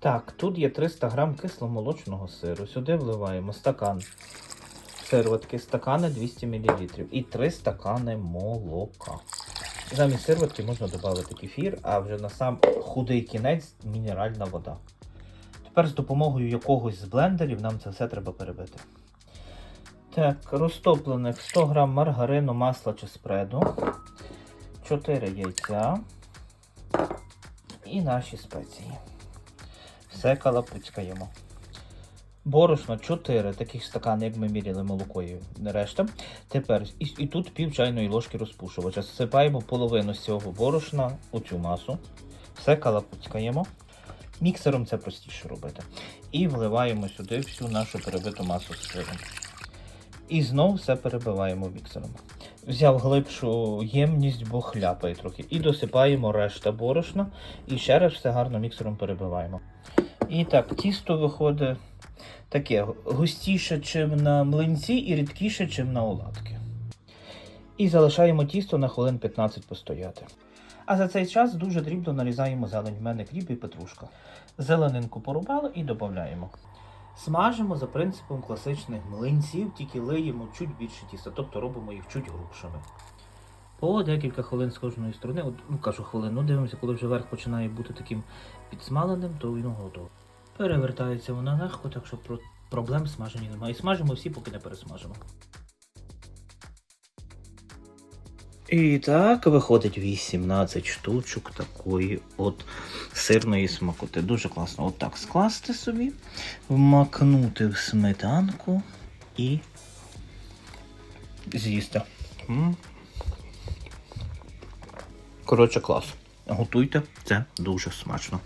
Так, тут є 300 грам кисломолочного сиру. Сюди вливаємо стакан сирватки, стакани 200 мл і 3 стакани молока. Замість сирватки можна додати кефір, а вже на сам худий кінець мінеральна вода. Тепер з допомогою якогось з блендерів нам це все треба перебити. Так, розтоплених 100 г маргарину, масла чи спреду, 4 яйця і наші спеції. Все калапуцькаємо. Борошно 4 таких стакани, як ми міряли молоко і решта. Тепер і, і тут пів чайної ложки розпушувача. Всипаємо половину з цього борошна у цю масу. Все калапуцькаємо. Міксером це простіше робити. І вливаємо сюди всю нашу перебиту масу з сиром. І знов все перебиваємо міксером. Взяв глибшу ємність, бо хляпає трохи. І досипаємо решта борошна. І ще раз все гарно міксером перебиваємо. І так, тісто виходить таке густіше, чим на млинці, і рідкіше, чим на оладки. І залишаємо тісто на хвилин 15 постояти. А за цей час дуже дрібно нарізаємо зелень. В мене кріп і петрушка. Зеленинку порубали і додаємо. Смажимо за принципом класичних млинців, тільки лиємо чуть більше тіста, тобто робимо їх чуть грубшими. По декілька хвилин з кожної сторони, от, ну кажу хвилин, ну дивимося, коли вже верх починає бути таким підсмаленим, то він готово. Перевертається вона легко, так що про- проблем з смаженням немає. І смажимо всі, поки не пересмажимо. І так виходить 18 штучок такої от сирної смакоти. Дуже класно. Отак скласти собі, вмакнути в сметанку і з'їсти. Коротше, клас. Готуйте, це дуже смачно.